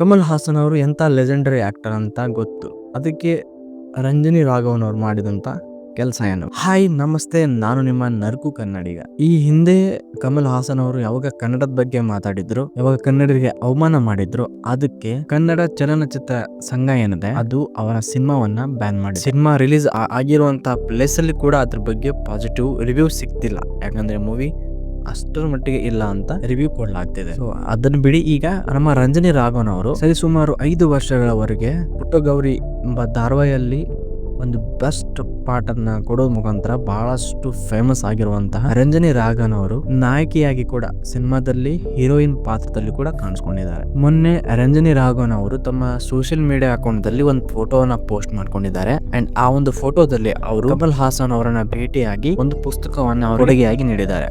ಕಮಲ್ ಹಾಸನ್ ಅವರು ಎಂಥ legendary actor ಅಂತ ಗೊತ್ತು. ಅದಕ್ಕೆ ರಂಜನಿ ರಾಘವನ್ ಅವ್ರು ಮಾಡಿದಂಥ ಕೆಲಸ ಏನು? ಹಾಯ್, ನಮಸ್ತೆ, ನಾನು ನಿಮ್ಮ ನರ್ಕು ಕನ್ನಡಿಗ. ಈ ಹಿಂದೆ ಕಮಲ್ ಹಾಸನ್ ಅವರು ಯಾವಾಗ ಕನ್ನಡದ ಬಗ್ಗೆ ಮಾತಾಡಿದ್ರು, ಯಾವಾಗ ಕನ್ನಡಿಗರಿಗೆ ಅವಮಾನ ಮಾಡಿದ್ರು, ಅದಕ್ಕೆ ಕನ್ನಡ ಚಲನಚಿತ್ರ ಸಂಘ ಏನಿದೆ, ಅದು ಅವರ ಸಿನಿಮಾವನ್ನ ಬ್ಯಾನ್ ಮಾಡಿ ಸಿನಿಮಾ ರಿಲೀಸ್ ಆಗಿರುವಂತಹ ಪ್ಲೇಸ್ ಅಲ್ಲಿ ಕೂಡ ಅದ್ರ ಬಗ್ಗೆ ಪಾಸಿಟಿವ್ ರಿವ್ಯೂ ಸಿಗ್ತಿಲ್ಲ. ಯಾಕಂದ್ರೆ ಮೂವಿ ಅಷ್ಟರ ಮಟ್ಟಿಗೆ ಇಲ್ಲ ಅಂತ ರಿವ್ಯೂ ಕೊಡಲಾಗ್ತಿದೆ. ಸೊ ಅದನ್ನ ಬಿಡಿ, ಈಗ ನಮ್ಮ ರಂಜನಿ ರಾಘವನ್ ಅವರು ಸರಿಸುಮಾರು ಐದು ವರ್ಷಗಳವರೆಗೆ ಪುಟ್ಟಗೌರಿ ಎಂಬ ಧಾರಾವಾಹಿಯಲ್ಲಿ ಒಂದು ಬೆಸ್ಟ್ ಪಾಠನ್ನ ಕೊಡೋ ಮುಖಾಂತರ ಬಹಳಷ್ಟು ಫೇಮಸ್ ಆಗಿರುವಂತಹ ರಂಜನಿ ರಾಘವನ್ ಅವರು ನಾಯಕಿಯಾಗಿ ಕೂಡ ಸಿನಿಮಾದಲ್ಲಿ ಹೀರೋಯಿನ್ ಪಾತ್ರದಲ್ಲಿ ಕೂಡ ಕಾಣಿಸ್ಕೊಂಡಿದ್ದಾರೆ. ಮೊನ್ನೆ ರಂಜನಿ ರಾಘವನ್ ಅವರು ತಮ್ಮ ಸೋಷಿಯಲ್ ಮೀಡಿಯಾ ಅಕೌಂಟ್ ದಲ್ಲಿ ಒಂದು ಫೋಟೋವನ್ನ ಪೋಸ್ಟ್ ಮಾಡ್ಕೊಂಡಿದ್ದಾರೆ. ಅಂಡ್ ಆ ಒಂದು ಫೋಟೋದಲ್ಲಿ ಅವರು ಕಮಲ್ ಹಾಸನ್ ಅವರನ್ನ ಭೇಟಿಯಾಗಿ ಒಂದು ಪುಸ್ತಕವನ್ನ ಕೊಡುಗೆಯಾಗಿ ನೀಡಿದ್ದಾರೆ.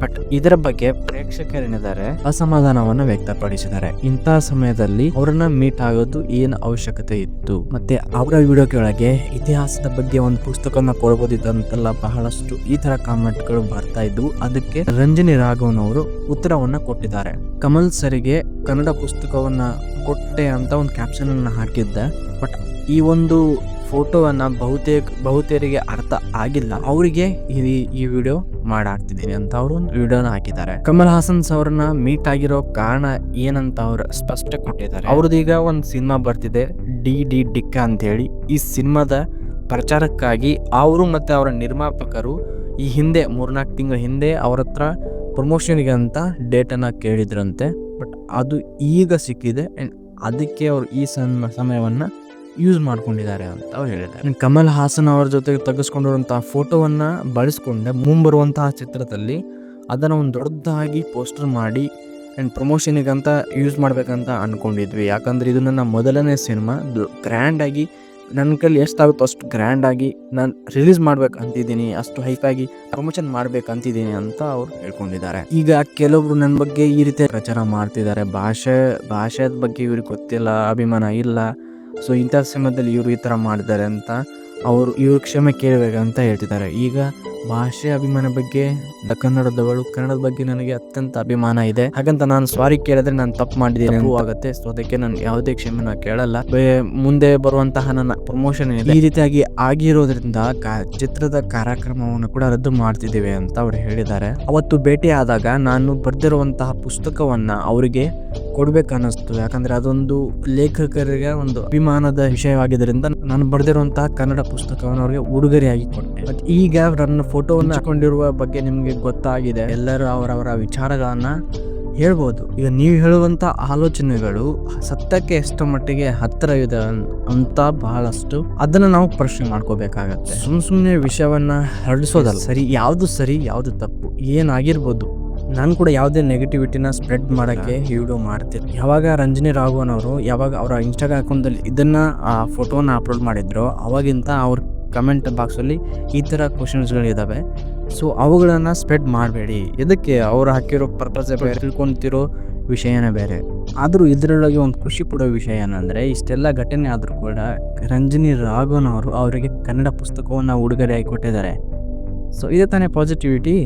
ಬಟ್ ಇದರ ಬಗ್ಗೆ ಪ್ರೇಕ್ಷಕರೇನಿದ್ದಾರೆ, ಅಸಮಾಧಾನವನ್ನ ವ್ಯಕ್ತಪಡಿಸಿದ್ದಾರೆ. ಇಂತಹ ಸಮಯದಲ್ಲಿ ಅವರನ್ನ ಮೀಟ್ ಆಗೋದು ಏನ್ ಅವಶ್ಯಕತೆ ಇತ್ತು? ಮತ್ತೆ ಅವರ ವಿಡಿಯೋ ಕೆಳಗೆ ಇತಿಹಾಸದ ಬಗ್ಗೆ ಒಂದು ಪುಸ್ತಕವನ್ನು ಕೊಡಬಹುದಿತ್ತಂತೆಲ್ಲ ಬಹಳಷ್ಟು ಈ ತರ ಕಾಮೆಂಟ್ಗಳು ಬರ್ತಾ ಇದ್ವು. ಅದಕ್ಕೆ ರಂಜನಿ ರಾಘವನ್ ಅವರು ಉತ್ತರವನ್ನ ಕೊಟ್ಟಿದ್ದಾರೆ. ಕಮಲ್ ಸರಿಗೆ ಕನ್ನಡ ಪುಸ್ತಕವನ್ನ ಕೊಟ್ಟೆ ಅಂತ ಒಂದು ಕ್ಯಾಪ್ಷನ್ ಅನ್ನ ಹಾಕಿದ್ದೆ. ಬಟ್ ಈ ಒಂದು ಫೋಟೋವನ್ನು ಬಹುತೇಕ, ಬಹುತೇರಿಗೆ ಅರ್ಥ ಆಗಿಲ್ಲ. ಅವರಿಗೆ ಈ ವಿಡಿಯೋ ಮಾಡಾಕ್ತಿದ್ದೀನಿ ಅಂತ ಅವರು ಒಂದು ವಿಡಿಯೋನ ಹಾಕಿದ್ದಾರೆ. ಕಮಲ್ ಹಾಸನ್ ಅವ್ರನ್ನ ಮೀಟ್ ಆಗಿರೋ ಕಾರಣ ಏನಂತ ಅವ್ರು ಸ್ಪಷ್ಟ ಕೊಟ್ಟಿದ್ದಾರೆ. ಅವ್ರದೀಗ ಒಂದು ಸಿನಿಮಾ ಬರ್ತಿದೆ, ಡಿ ಡಿ ಡಿಕ್ಕ ಅಂತ ಹೇಳಿ ಈ ಸಿನಿಮಾದ ಪ್ರಚಾರಕ್ಕಾಗಿ ಅವರು ಮತ್ತೆ ಅವರ ನಿರ್ಮಾಪಕರು ಈ ಹಿಂದೆ ಮೂರ್ನಾಲ್ಕು ತಿಂಗಳ ಹಿಂದೆ ಅವ್ರ ಹತ್ರ ಪ್ರಮೋಷನ್ಗೆ ಅಂತ ಡೇಟನ್ನು ಕೇಳಿದ್ರಂತೆ. ಬಟ್ ಅದು ಈಗ ಸಿಕ್ಕಿದೆ ಆ್ಯಂಡ್ ಅದಕ್ಕೆ ಅವರು ಈ ಸಮ, ಸಮಯವನ್ನ ಯೂಸ್ ಮಾಡ್ಕೊಂಡಿದ್ದಾರೆ ಅಂತ ಅವ್ರು ಹೇಳಿದ್ದಾರೆ. ಕಮಲ್ ಹಾಸನ್ ಅವರ ಜೊತೆಗೆ ತೆಗೆಸ್ಕೊಂಡಿರುವಂತಹ ಫೋಟೋವನ್ನ ಬಳಸ್ಕೊಂಡೆ, ಮುಂಬರುವಂತಹ ಚಿತ್ರದಲ್ಲಿ ಅದನ್ನ ಒಂದು ದೊಡ್ಡದಾಗಿ ಪೋಸ್ಟರ್ ಮಾಡಿ ಆ್ಯಂಡ್ ಪ್ರಮೋಷನಿಗಂತ ಯೂಸ್ ಮಾಡಬೇಕಂತ ಅನ್ಕೊಂಡಿದ್ವಿ. ಯಾಕಂದ್ರೆ ಇದು ನನ್ನ ಮೊದಲನೇ ಸಿನಿಮಾ ಗ್ರ್ಯಾಂಡಾಗಿ ನನ್ನ ಕೈಲಿ ಎಷ್ಟಾಗುತ್ತೋ ಅಷ್ಟು ಗ್ರ್ಯಾಂಡಾಗಿ ನಾನು ರಿಲೀಸ್ ಮಾಡ್ಬೇಕು ಅಂತಿದ್ದೀನಿ ಅಷ್ಟು ಹೈಫಾಗಿ ಪ್ರಮೋಷನ್ ಮಾಡ್ಬೇಕು ಅಂತಿದ್ದೀನಿ ಅಂತ ಅವ್ರು ಹೇಳ್ಕೊಂಡಿದ್ದಾರೆ. ಈಗ ಕೆಲವರು ನನ್ನ ಬಗ್ಗೆ ಈ ರೀತಿ ಪ್ರಚಾರ ಮಾಡ್ತಿದ್ದಾರೆ. ಭಾಷೆ, ಭಾಷೆದ ಬಗ್ಗೆ ಇವ್ರಿಗೆ ಗೊತ್ತಿಲ್ಲ, ಅಭಿಮಾನ ಇಲ್ಲ. ಸೊ ಇಂಥ ಸಮಯದಲ್ಲಿ ಇವರು ಈ ಥರ ಮಾಡಿದ್ದಾರೆ ಅಂತ ಅವರು ಇವರು ಕ್ಷಮೆ ಕೇಳಬೇಕಂತ ಹೇಳ್ತಿದ್ದಾರೆ. ಈಗ ಭಾಷೆ ಅಭಿಮಾನ ಬಗ್ಗೆ ಕನ್ನಡದವಳು ಕನ್ನಡದ ಬಗ್ಗೆ ನನಗೆ ಅತ್ಯಂತ ಅಭಿಮಾನ ಇದೆ. ಹಾಗಂತ ನಾನು ಸಾರಿ ಕೇಳಿದ್ರೆ ನಾನು ತಪ್ಪು ಮಾಡಿದ್ದೀನಿ ಆಗುತ್ತೆ. ಸೊ ಅದಕ್ಕೆ ನಾನು ಯಾವುದೇ ಕ್ಷಮೆನ ಕೇಳಲ್ಲ. ಮುಂದೆ ಬರುವಂತಹ ನನ್ನ ಪ್ರಮೋಷನ್ ಇದೆ ಈ ರೀತಿಯಾಗಿ ಆಗಿರೋದ್ರಿಂದ ಚಿತ್ರದ ಕಾರ್ಯಕ್ರಮವನ್ನು ಕೂಡ ರದ್ದು ಮಾಡ್ತಿದ್ದೀವಿ ಅಂತ ಅವ್ರು ಹೇಳಿದ್ದಾರೆ. ಅವತ್ತು ಭೇಟಿ ಆದಾಗ ನಾನು ಬರೆದಿರುವಂತಹ ಪುಸ್ತಕವನ್ನ ಅವರಿಗೆ ಕೊಡ್ಬೇಕನ್ನಿಸ್ತು ಯಾಕಂದ್ರೆ ಅದೊಂದು ಲೇಖಕರಿಗೆ ಒಂದು ಅಭಿಮಾನದ ವಿಷಯವಾಗಿದ್ದರಿಂದ ನಾನು ಬರೆದಿರುವಂತಹ ಕನ್ನಡ ಪುಸ್ತಕವನ್ನು ಅವರಿಗೆ ಉಡುಗೊರೆಯಾಗಿ ಕೊಟ್ಟೆ. ಬಟ್ ಈಗ ನನ್ನ ಫೋಟೋವನ್ನು ಹಾಕೊಂಡಿರುವ ಬಗ್ಗೆ ನಿಮಗೆ ಗೊತ್ತಾಗಿದೆ. ಎಲ್ಲರೂ ಅವರವರ ವಿಚಾರಗಳನ್ನ ಹೇಳ್ಬೋದು. ಈಗ ನೀವು ಹೇಳುವಂಥ ಆಲೋಚನೆಗಳು ಸತ್ಯಕ್ಕೆ ಎಷ್ಟು ಮಟ್ಟಿಗೆ ಹತ್ತಿರ ಇದೆ ಅಂತ ಬಹಳಷ್ಟು ಅದನ್ನ ನಾವು ಪ್ರಶ್ನೆ ಮಾಡ್ಕೋಬೇಕಾಗತ್ತೆ. ಸುಮ್ಮ ಸುಮ್ಮನೆ ವಿಷಯವನ್ನ ಹರಡಿಸೋದಲ್ಲ. ಸರಿ, ಯಾವುದು ಸರಿ, ಯಾವುದು ತಪ್ಪು, ಏನಾಗಿರ್ಬೋದು? ನಾನು ಕೂಡ ಯಾವುದೇ ನೆಗೆಟಿವಿಟಿನ ಸ್ಪ್ರೆಡ್ ಮಾಡೋಕ್ಕೆ ಈ ವಿಡಿಯೋ ಮಾಡ್ತೀನಿ ಯಾವಾಗ ರಂಜನಿ ರಾಘವನ್ ಅವರು ಯಾವಾಗ ಅವರ ಇನ್ಸ್ಟಾಗ್ರಾಮ್ ಅಕೌಂಟಲ್ಲಿ ಇದನ್ನು ಆ ಫೋಟೋನ ಅಪ್ಲೋಡ್ ಮಾಡಿದ್ರು ಅವಾಗಿಂತ ಅವ್ರ ಕಮೆಂಟ್ ಬಾಕ್ಸಲ್ಲಿ ಈ ಥರ ಕ್ವಶನ್ಸ್ಗಳಿದ್ದಾವೆ ಸೊ ಅವುಗಳನ್ನು ಸ್ಪ್ರೆಡ್ ಮಾಡಬೇಡಿ. ಇದಕ್ಕೆ ಅವ್ರು ಹಾಕಿರೋ ಪರ್ಪಸ್ ಬೇರೆ ತಿಳ್ಕೊತಿರೋ ವಿಷಯನೇ ಬೇರೆ. ಆದರೂ ಇದರೊಳಗೆ ಒಂದು ಖುಷಿ ಪಡೋ ವಿಷಯ ಏನಂದರೆ ಇಷ್ಟೆಲ್ಲ ಘಟನೆ ಆದರೂ ಕೂಡ ರಂಜನಿ ರಾಘವನ್ ಅವರು ಅವರಿಗೆ ಕನ್ನಡ ಪುಸ್ತಕವನ್ನು ಉಡುಗೊರೆಯಾಗಿ ಕೊಟ್ಟಿದ್ದಾರೆ. ಸೊ ಇದೇ ತಾನೇ ಪಾಸಿಟಿವಿಟಿ